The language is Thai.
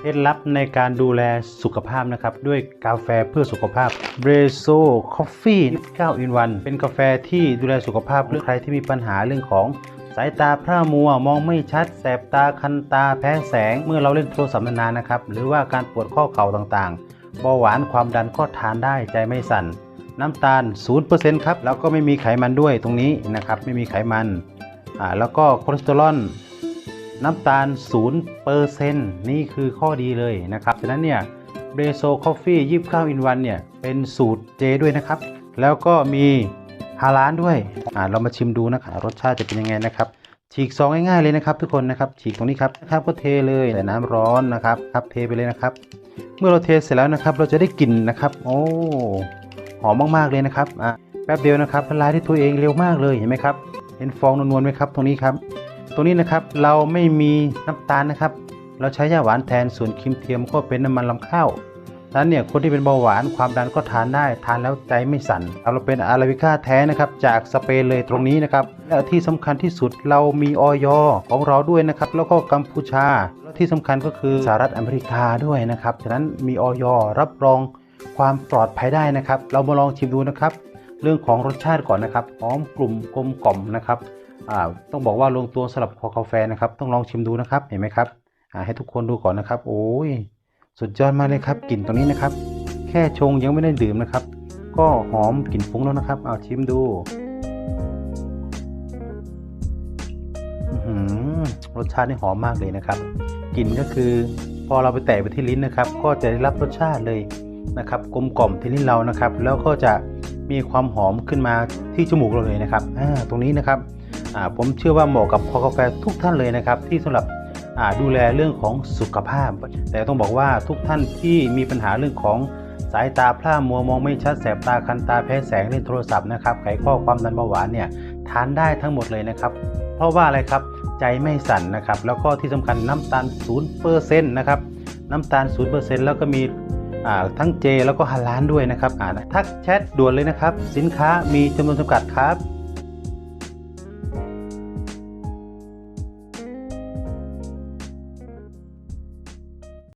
เคล็ดลับในการดูแลสุขภาพนะครับ ด้วยกาแฟเพื่อสุขภาพเบรโซคอฟฟี่9 in 1 เป็นกาแฟที่ดูแลสุขภาพหรือใครที่มีปัญหาเรื่องของสายตาพร่ามัวมองไม่ชัด แสบตาคันตาแพ้แสง เมื่อเราเล่นโทรศัพท์นานๆนะครับ หรือว่าการปวดข้อเข่าต่างๆเบาหวานความดันก็ทานได้ใจไม่สั่น น้ำตาล 0%ครับ แล้วก็ไม่มีไขมันด้วยตรงนี้นะครับ ไม่มีไขมันอ่าแล้วก็คอเลสเตอรอล น้ำตาล0%นี่คือข้อดีเลยนะครับฉะนั้นเนี่ยเบรโซคอฟฟี่29 in 1เนี่ย เป็นสูตรเจด้วยนะครับ แล้วก็มีฮาลานด้วยอ่าเรามาชิมดูนะครับรสชาติจะเป็นยังไงนะครับ ฉีกซองง่ายๆเลยนะครับ ทุกคนนะครับ ฉีกตรงนี้ครับนะครับก็เทเลยแต่น้ำร้อนนะครับครับเทไปเลยนะครับ เมื่อเราเทเสร็จแล้วนะครับ เราจะได้กลิ่นนะครับ โอ้หอมมากๆเลยนะครับอะแป๊บเดียวนะครับละลายด้วยตัวเองเร็วมากเลยเห็นไหมครับ เห็นฟองนวลๆไหมครับ ตรงนี้ครับ ตรงนี้นะครับเราไม่มีน้ำตาลนะครับ เราใช้ยาหวานแทนส่วนครีมเทียมก็เป็นน้ำมันลำข้าวนั้นเนี่ยคนที่เป็นเบาหวานความดันก็ทานได้ทานแล้วใจไม่สั่นเราเป็นอาราบิก้าแท้นะครับจากสเปนเลยตรงนี้นะครับและที่สำคัญที่สุดเรามีออยของเราด้วยนะครับแล้วก็กัมพูชาและที่สำคัญก็คือสหรัฐอเมริกาด้วยนะครับฉะนั้นมีออยรับรองความปลอดภัยได้นะครับ เรามาลองชิมดูนะครับ เรื่องของรสชาติก่อนนะครับหอมกลุ่มกลมกล่อมนะครับ อ่าต้องบอกว่าลงตัวสำหรับคอกาแฟนะครับ ต้องลองชิมดูนะครับเห็นไหมครับอ่าให้ทุกคนดูก่อนนะครับ โอ้ยสุดยอดมากเลยครับกลิ่นตรงนี้นะครับ แค่ชงยังไม่ได้ดื่มนะครับ ก็หอมกลิ่นฟุ้งแล้วนะครับเอาชิมดูรสชาตินี่หอมมากเลยนะครับกลิ่นก็คือพอเราไปแตะไปที่ลิ้นนะครับ ก็จะได้รับรสชาติเลยนะครับ กลมกล่อมที่ลิ้นเรานะครับ แล้วก็จะมีความหอมขึ้นมาที่จมูกเราเลยนะครับอ่าตรงนี้นะครับ ผมเชื่อว่าเหมาะกับคอกาแฟทุกท่านเลยนะครับ ที่สำหรับดูแลเรื่องของสุขภาพ แต่ต้องบอกว่าทุกท่านที่มีปัญหาเรื่องของสายตาพร่ามัวมองไม่ชัดแสบตาคันตาแพ้แสงเล่นโทรศัพท์นะครับไขข้อความดันเบาหวานเนี่ยทานได้ทั้งหมดเลยนะครับ เพราะว่าอะไรครับใจไม่สั่นนะครับ แล้วก็ที่สำคัญน้ำตาล0%นะครับน้ำตาล 0%แล้วก็มีทั้งเจแล้วก็ฮาลานด้วยนะครับทักแชทด่วนเลยนะครับ สินค้ามีจำนวนจำกัดครับ